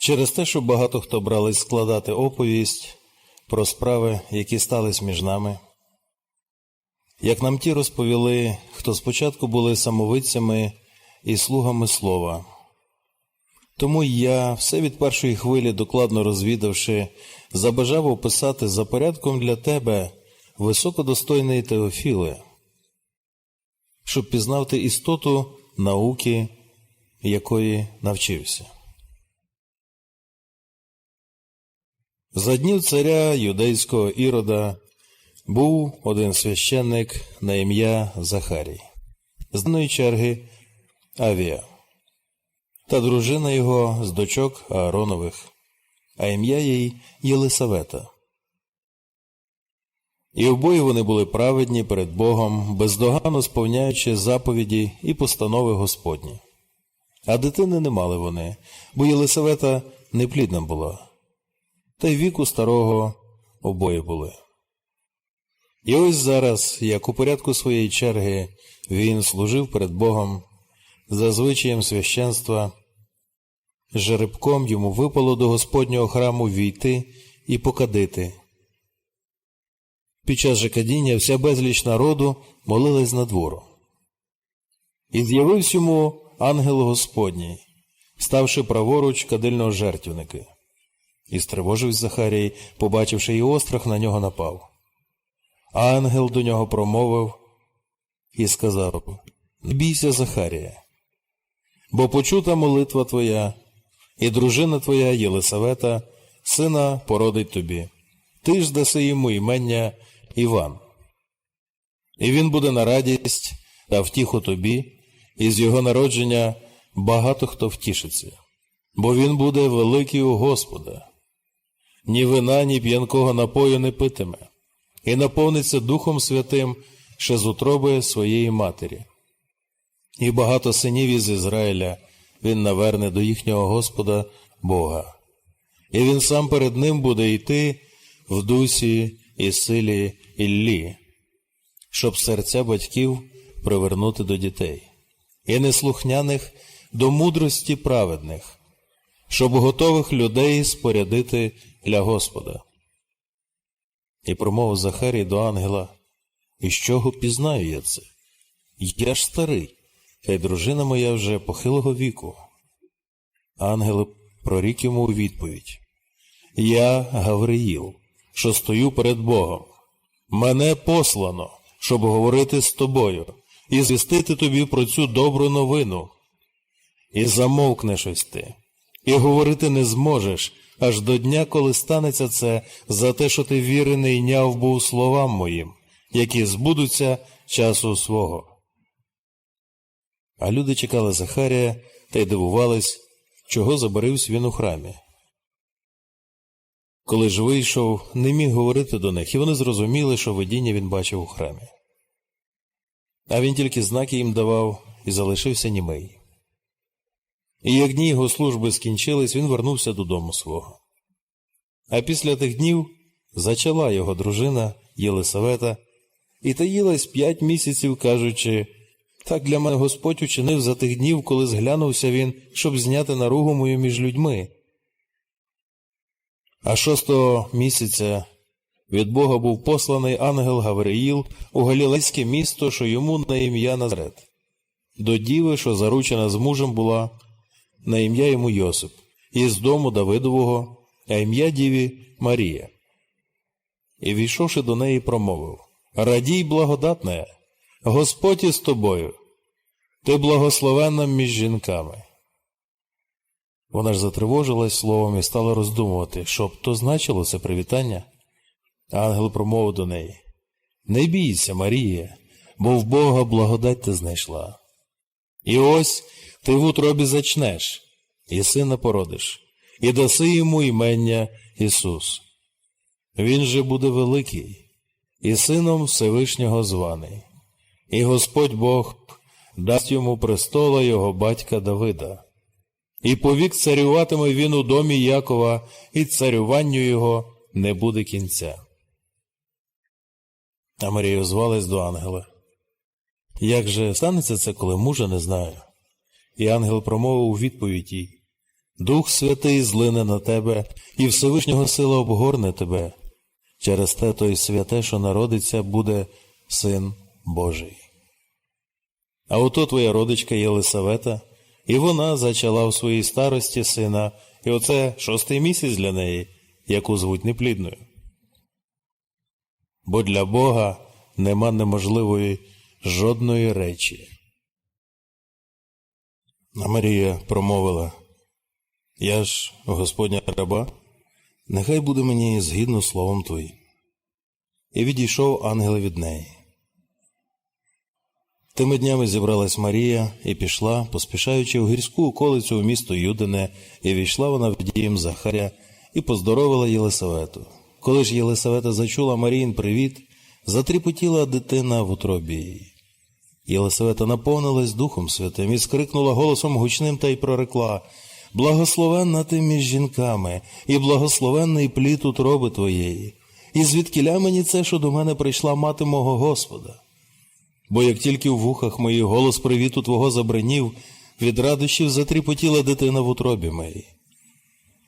Через те, що багато хто брались складати оповість про справи, які стались між нами. Як нам ті розповіли, хто спочатку були самовидцями і слугами слова. Тому я, все від першої хвилі докладно розвідавши, забажав описати за порядком для тебе високодостойний Теофіле, щоб пізнав ти істоту науки, якої навчився. За днів царя юдейського ірода був один священник на ім'я Захарій, з даної черги Авія, та дружина його з дочок Ааронових, а ім'я їй Єлисавета. І обоє вони були праведні перед Богом, бездоганно сповняючи заповіді і постанови Господні. А дитини не мали вони, бо Єлисавета неплідна була, та й віку старого обоє були. І ось зараз, як у порядку своєї черги, він служив перед Богом, за звичаєм священства, жеребком йому випало до Господнього храму війти і покадити. Під час же кадіння вся безліч народу молилась на двору. І з'явився йому ангел Господній, ставши праворуч кадильного жертвенники. І стривожився Захарій, побачивши і острах на нього напав. Ангел до нього промовив і сказав Не бійся, Захарія, бо почута молитва твоя, і дружина твоя Єлисавета, сина породить тобі. Ти ж даси йому імення Іван. І він буде на радість та втіху тобі, і з його народження багато хто втішиться, бо він буде великий у Господа. Ні вина, ні п'янкого напою не питиме, і наповниться Духом Святим ще з утроби своєї матері. І багато синів із Ізраїля він наверне до їхнього Господа Бога, і він сам перед ним буде йти в дусі і силі Іллі, щоб серця батьків привернути до дітей, і неслухняних до мудрості праведних, щоб готових людей спорядити для Господа. І промовив Захарій до ангела, і з чого пізнаю я це? Я ж старий, та й дружина моя вже похилого віку. Ангел прорік йому у відповідь Я Гавриїл, що стою перед Богом. Мене послано, щоб говорити з тобою і звістити тобі про цю добру новину. І замовкнеш ось ти, і говорити не зможеш аж до дня, коли станеться це за те, що ти вірений йняв був словам моїм, які збудуться часу свого. А люди чекали Захарія та й дивувались, чого забарився він у храмі. Коли ж вийшов, не міг говорити до них, і вони зрозуміли, що видіння він бачив у храмі. А він тільки знаки їм давав і залишився німий. І як дні його служби скінчились, він вернувся додому свого. А після тих днів зачала його дружина Єлисавета і таїлась п'ять місяців, кажучи так для мене Господь учинив за тих днів, коли зглянувся він, щоб зняти наругу мою між людьми. А шостого місяця від Бога був посланий ангел Гавриїл у Галілейське місто, що йому на ім'я Назарет, до діви, що заручена з мужем була, на ім'я йому Йосип, із дому Давидового, а ім'я діві Марія. І війшовши до неї, промовив Радій, благодатне, Господь із тобою, ти благословенна між жінками. Вона ж затривожилась словом і стала роздумувати, що б то значило це привітання. Ангел промовив до неї Не бійся, Марія, бо в Бога благодать ти знайшла. І ось ти в утробі зачнеш, і сина породиш, і даси йому імення Ісус. Він же буде великий, і сином Всевишнього званий, і Господь Бог дасть йому престола його батька Давида. І повік царюватиме він у домі Якова, і царюванню його не буде кінця. А Марія звалась до ангела. Як же станеться це, коли мужа не знаю? І ангел промовив у відповідь їй Дух Святий злине на тебе, і Всевишнього сила обгорне тебе. Через те той святе, що народиться, буде Син Божий. А ото твоя родичка Єлисавета, і вона зачала в своїй старості сина, і оце шостий місяць для неї, яку звуть неплідною. Бо для Бога нема неможливої жодної речі. А Марія промовила Я ж, Господня раба, нехай буде мені згідно словом твоїм. І відійшов ангел від неї. Тими днями зібралась Марія і пішла, поспішаючи в гірську околицю у місто Юдине, і війшла вона в дім Захаря і поздоровила Єлисавету. Коли ж Єлисавета зачула Маріїн привіт, затріпотіла дитина в утробі її. Єлисавета наповнилась Духом Святим і скрикнула голосом гучним та й прорекла Благословенна ти між жінками, і благословенний плід утроби твоєї. І звідкіля мені це, що до мене прийшла мати мого Господа? Бо як тільки в вухах моїх голос привіту твого забранів, від радощів затріпотіла дитина в утробі моїй.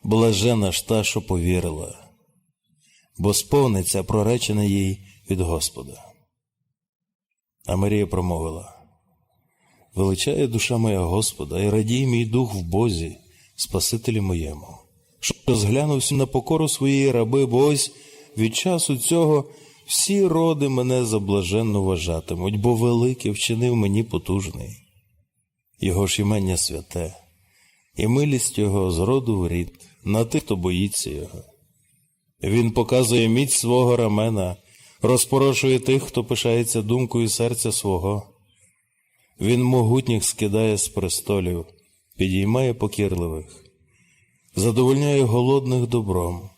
Блажена ж та, що повірила, бо сповниться проречене їй від Господа. А Марія промовила Величає душа моя Господа, і радій мій дух в Бозі, Спасителі моєму, що зглянувся на покору своєї раби, бо ось від часу цього всі роди мене за блаженно вважатимуть, бо великий вчинив мені потужний. Його ж імення святе, і милість його з роду в рід на тих, хто боїться його. Він показує міць свого рамена, розпорошує тих, хто пишається думкою серця свого. Він могутніх скидає з престолів, підіймає покірливих, задовольняє голодних добром,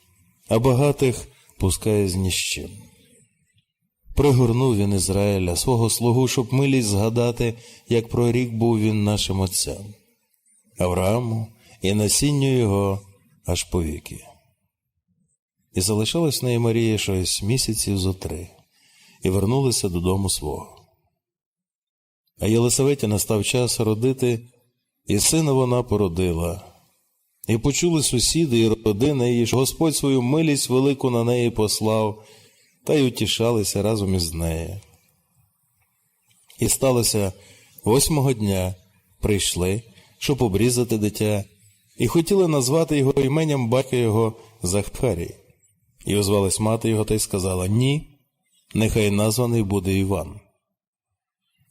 а багатих пускає з ніщим. Пригорнув він Ізраїля, свого слугу, щоб милість згадати, як прорік був він нашим отцям, Аврааму і насінню його аж повіки. І залишалась в неї Марія щось місяців зо три, і вернулися додому свого. А Єлисаветі настав час родити, і сина вона породила. І почули сусіди і родина її, що Господь свою милість велику на неї послав, та й утішалися разом із нею. І сталося восьмого дня прийшли, щоб обрізати дитя, і хотіли назвати його іменем батька його Захарій. І озвалась мати його та й сказала Ні, нехай названий буде Іван.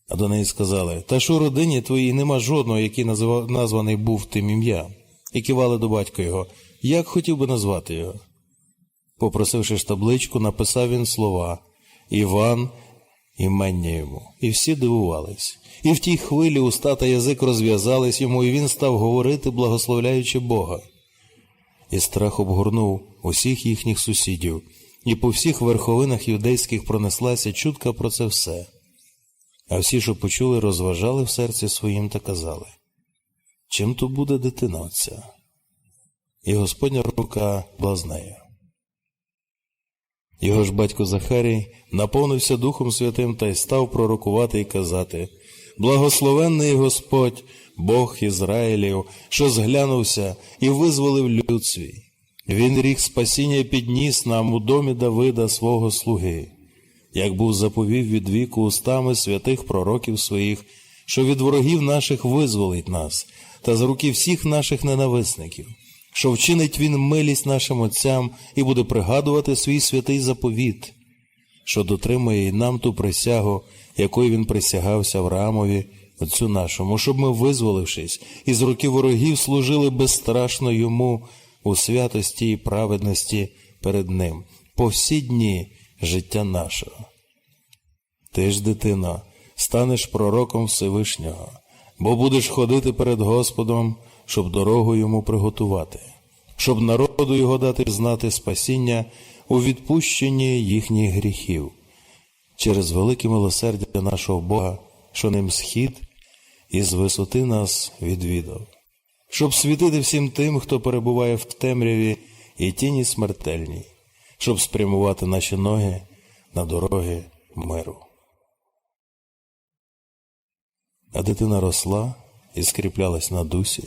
А до неї сказали Та що у родині твоїй нема жодного, який назва... названий був тим ім'я, і кивали до батька його, як хотів би назвати його. Попросивши ж табличку, написав він слова Іван, імення йому, і всі дивувались. І в тій хвилі уста та язик розв'язались йому, і він став говорити, благословляючи Бога. І страх обгорнув усіх їхніх сусідів, і по всіх верховинах юдейських пронеслася чутка про це все. А всі, що почули, розважали в серці своїм та казали чим то буде дитина отця? І Господня рука була з нею. Його ж батько Захарій наповнився Духом Святим та й став пророкувати і казати Благословенний Господь, Бог Ізраїлів, що зглянувся і визволив люд свій. Він рік спасіння підніс нам у домі Давида свого слуги, як був заповів від віку устами святих пророків своїх, що від ворогів наших визволить нас, та з руки всіх наших ненависників що вчинить він милість нашим отцям і буде пригадувати свій святий заповіт, що дотримує й нам ту присягу, якою він присягався Авраамові, отцю нашому, щоб ми, визволившись, із руки ворогів служили безстрашно йому у святості і праведності перед ним по всі дні життя нашого. Ти ж, дитино, станеш пророком Всевишнього, бо будеш ходити перед Господом щоб дорогу йому приготувати, щоб народу його дати знати спасіння у відпущенні їхніх гріхів через велике милосердя нашого Бога, що ним схід і з висоти нас відвідав, щоб світити всім тим, хто перебуває в темряві і тіні смертельній, щоб спрямувати наші ноги на дороги миру. А дитина росла і скріплялась на дусі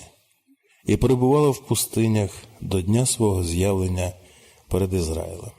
і перебувала в пустинях до дня свого з'явлення перед Ізраїлем.